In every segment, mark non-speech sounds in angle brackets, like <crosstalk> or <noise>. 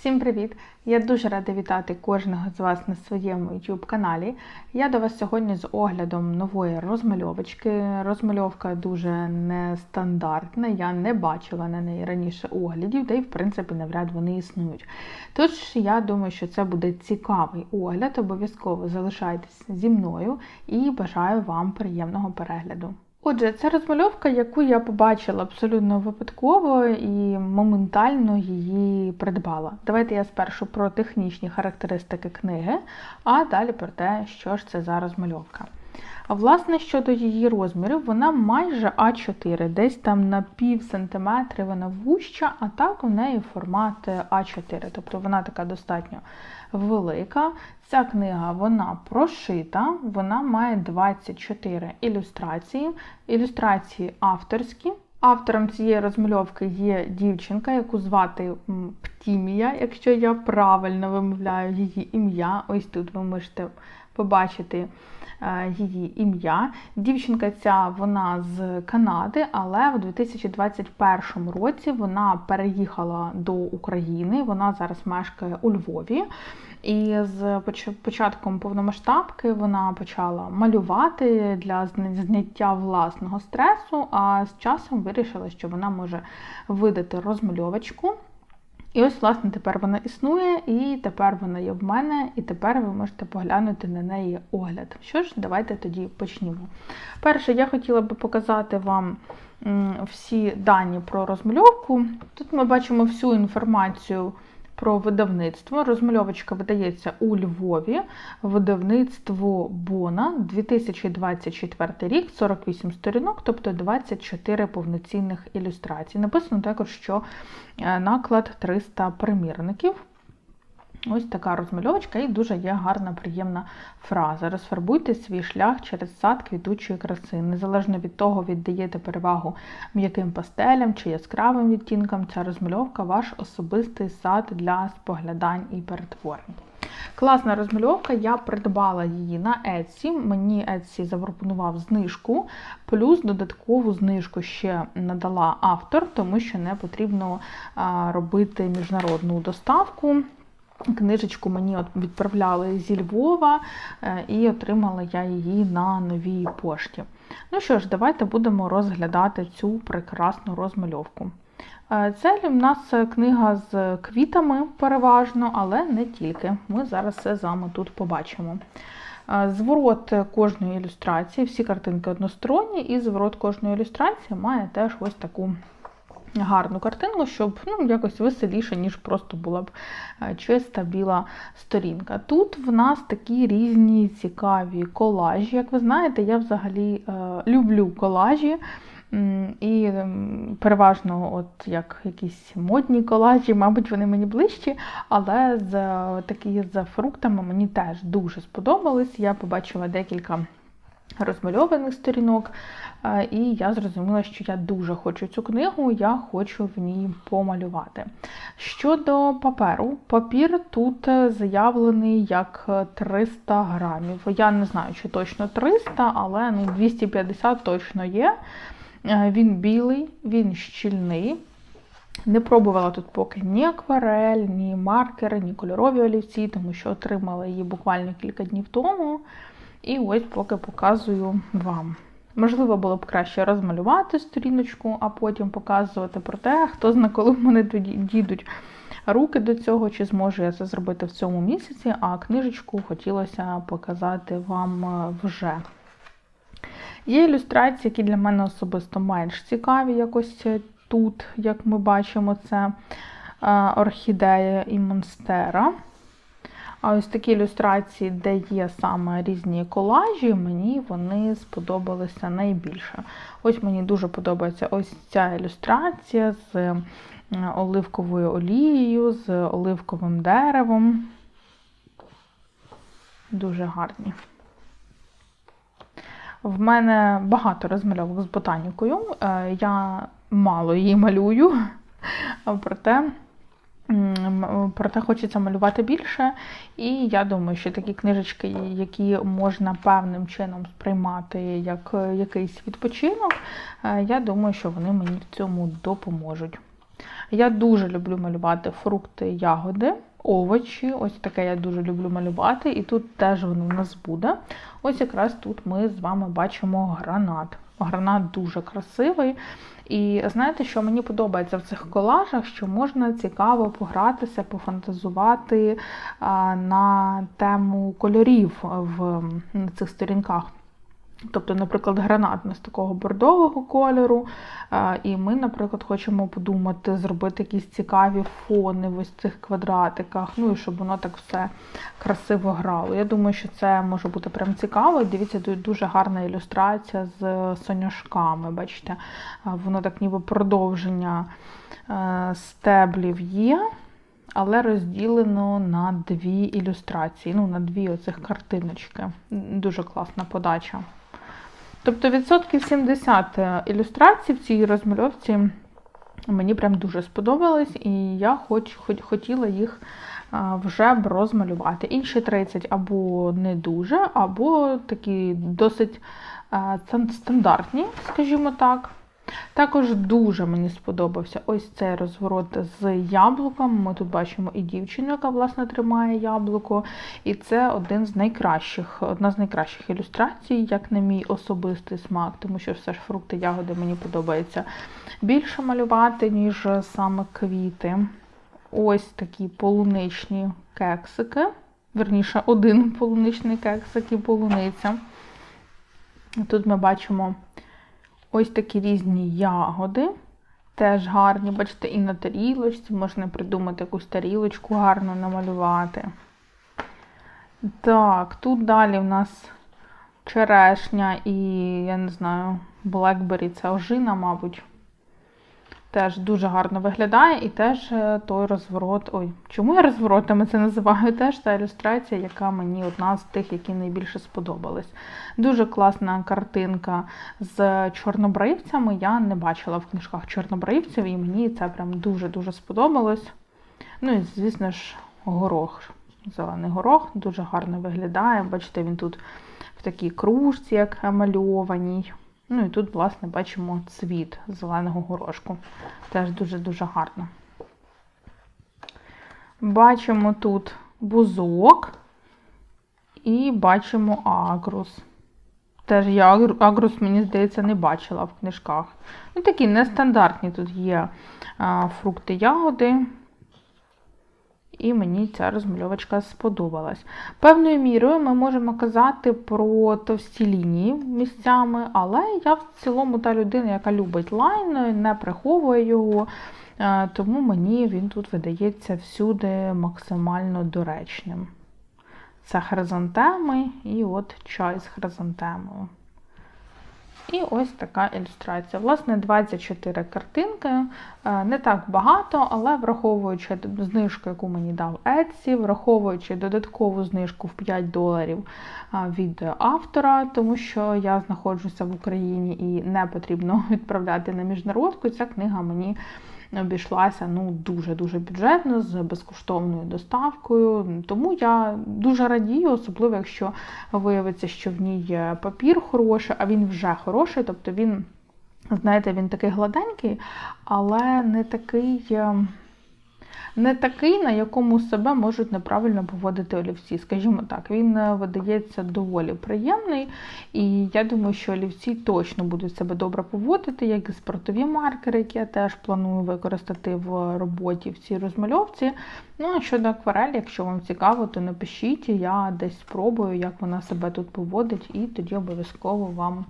Всім привіт! Я дуже рада вітати кожного з вас на своєму YouTube каналі. Я до вас сьогодні з оглядом нової розмальовочки. Розмальовка дуже нестандартна, я не бачила на неї раніше оглядів, та й в принципі навряд вони існують. Тож я думаю, що це буде цікавий огляд. Обов'язково залишайтесь зі мною і бажаю вам приємного перегляду. Отже, це розмальовка, яку я побачила абсолютно випадково і моментально її придбала. Давайте я спершу про технічні характеристики книги, а далі про те, що ж це за розмальовка. Власне, щодо її розмірів, вона майже А4, десь там на пів сантиметри вона вуща, а так у неї формат А4, тобто вона така достатньо велика. Ця книга вона прошита, вона має 24 ілюстрації. Ілюстрації авторські. Автором цієї розмальовки є дівчинка, яку звати Птімія, якщо я правильно вимовляю її ім'я. Ось тут ви можете побачити її ім'я. Дівчинка ця вона з Канади, але в 2021 році вона переїхала до України. Вона зараз мешкає у Львові. І з початком повномасштабки вона почала малювати для зняття власного стресу, а з часом вирішила, що вона може видати розмальовочку. І ось, власне, тепер вона існує, і тепер вона є в мене, і тепер ви можете поглянути на неї огляд. Що ж, давайте тоді почнімо. Перше, я хотіла би показати вам всі дані про розмальовку. Тут ми бачимо всю інформацію про видавництво. Розмальовочка видається у Львові, видавництво Бона 2024 рік, 48 сторінок, тобто 24 повноцінних ілюстрацій. Написано також, що е, наклад 300 примірників. Ось така розмальовочка і дуже є гарна, приємна фраза. Розфарбуйте свій шлях через сад квітучої краси. Незалежно від того, віддаєте перевагу м'яким пастелям чи яскравим відтінкам, ця розмальовка ваш особистий сад для споглядань і перетворень. Класна розмальовка, я придбала її на Etsy. Мені Etsy запропонував знижку, плюс додаткову знижку ще надала автор, тому що не потрібно робити міжнародну доставку. Книжечку мені відправляли зі Львова, е, і отримала я її на новій пошті. Ну що ж, давайте будемо розглядати цю прекрасну розмальовку. Е, це в нас книга з квітами переважно, але не тільки. Ми зараз все з вами тут побачимо. Е, зворот кожної ілюстрації, всі картинки односторонні, і зворот кожної ілюстрації має теж ось таку гарну картинку, щоб ну, якось веселіше, ніж просто була б е, чиста біла сторінка. Тут в нас такі різні цікаві колажі. Як ви знаєте, я взагалі е, люблю колажі. І переважно, от як якісь модні колажі, мабуть, вони мені ближчі, але з такі з фруктами мені теж дуже сподобались. Я побачила декілька розмальованих сторінок, е, і я зрозуміла, що я дуже хочу цю книгу, я хочу в ній помалювати. Щодо паперу, папір тут заявлений як 300 грамів. Я не знаю, чи точно 300, але ну, 250 точно є. Е, він білий, він щільний. Не пробувала тут поки ні акварель, ні маркери, ні кольорові олівці, тому що отримала її буквально кілька днів тому. І ось поки показую вам. Можливо, було б краще розмалювати сторіночку, а потім показувати про те, хто знає, коли в мене тоді дійдуть руки до цього, чи зможу я це зробити в цьому місяці, а книжечку хотілося показати вам е, вже. Є ілюстрації, які для мене особисто менш цікаві, якось тут, як ми бачимо, це е, орхідея і монстера. А ось такі ілюстрації, де є саме різні колажі, мені вони сподобалися найбільше. Ось мені дуже подобається ось ця ілюстрація з е, оливковою олією, з оливковим деревом. Дуже гарні. В мене багато розмальовок з ботанікою. Е, я мало її малюю, <laughs> проте. Проте хочеться малювати більше, і я думаю, що такі книжечки, які можна певним чином сприймати як якийсь відпочинок, е, я думаю, що вони мені в цьому допоможуть. Я дуже люблю малювати фрукти, ягоди, овочі. Ось таке я дуже люблю малювати, і тут теж воно в нас буде. Ось якраз тут ми з вами бачимо гранат. Гранат дуже красивий. І знаєте, що мені подобається в цих колажах, що можна цікаво погратися, пофантазувати на тему кольорів в цих сторінках. Тобто, наприклад, гранат у з такого бордового кольору. І ми, наприклад, хочемо подумати, зробити якісь цікаві фони в ось цих квадратиках, ну і щоб воно так все красиво грало. Я думаю, що це може бути прям цікаво. Дивіться, тут дуже гарна ілюстрація з соняшками. Бачите, воно так ніби продовження е, стеблів є. Але розділено на дві ілюстрації, ну, на дві оцих картиночки. Дуже класна подача. Тобто відсотків 70 е, ілюстрацій в цій розмальовці мені прям дуже сподобались, і я хоч, хоч хотіла їх е, вже б розмалювати. Інші 30 або не дуже, або такі досить е, стандартні, скажімо так. Також дуже мені сподобався ось цей розворот з яблуком. Ми тут бачимо і дівчину, яка власне тримає яблуко. І це один з найкращих, одна з найкращих ілюстрацій, як на мій особистий смак, тому що все ж фрукти, ягоди мені подобається більше малювати, ніж саме квіти. Ось такі полуничні кексики. Верніше, один полуничний кексик і полуниця. Тут ми бачимо Ось такі різні ягоди. Теж гарні, бачите, і на тарілочці, можна придумати якусь тарілочку гарно намалювати. Так, тут далі в нас черешня і, я не знаю, блекбері це ожина, мабуть. Теж дуже гарно виглядає, і теж е, той розворот. Ой, чому я розворотами це називаю? Теж та ілюстрація, яка мені одна з тих, які найбільше сподобались. Дуже класна картинка з чорнобривцями. Я не бачила в книжках чорнобривців, і мені це прям дуже-дуже сподобалось. Ну і, звісно ж, горох. Зелений горох дуже гарно виглядає. Бачите, він тут в такій кружці, як мальованій. Ну і тут, власне, бачимо цвіт зеленого горошку. Теж дуже-дуже гарно. Бачимо тут бузок і бачимо агрус. Теж я агрус, мені здається, не бачила в книжках. Ну, Такі нестандартні тут є фрукти ягоди і мені ця розмальовочка сподобалась. Певною мірою ми можемо казати про товсті лінії місцями, але я в цілому та людина, яка любить лайн, не приховує його, е, тому мені він тут видається всюди максимально доречним. Це хризантеми і от чай з хризантемою. І ось така ілюстрація. Власне, 24 картинки, е, не так багато, але враховуючи знижку, яку мені дав Etsy, враховуючи додаткову знижку в 5 доларів е, від автора, тому що я знаходжуся в Україні і не потрібно <laughs> відправляти на міжнародку, ця книга мені обійшлася ну, дуже-дуже бюджетно, з безкоштовною доставкою. Тому я дуже радію, особливо, якщо виявиться, що в ній папір хороший, а він вже хороший, тобто він, знаєте, він такий гладенький, але не такий. Не такий, на якому себе можуть неправильно поводити олівці. Скажімо так, він е, видається доволі приємний, і я думаю, що олівці точно будуть себе добре поводити, як і спортові маркери, які я теж планую використати в роботі в цій розмальовці. Ну, а щодо акварелі, якщо вам цікаво, то напишіть, я десь спробую, як вона себе тут поводить, і тоді обов'язково вам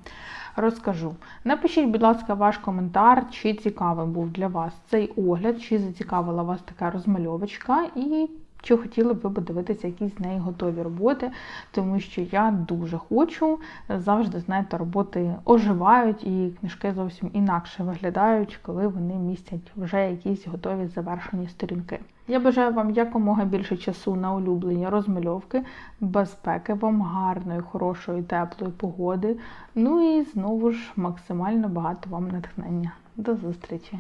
розкажу. Напишіть, будь ласка, ваш коментар, чи цікавий був для вас цей огляд, чи зацікавила вас розмальовочка, і чи хотіли б ви подивитися якісь з неї готові роботи, тому що я дуже хочу. Завжди, знаєте, роботи оживають і книжки зовсім інакше виглядають, коли вони містять вже якісь готові завершені сторінки. Я бажаю вам якомога більше часу на улюблені розмальовки, безпеки вам, гарної, хорошої, теплої погоди. Ну і знову ж максимально багато вам натхнення. До зустрічі!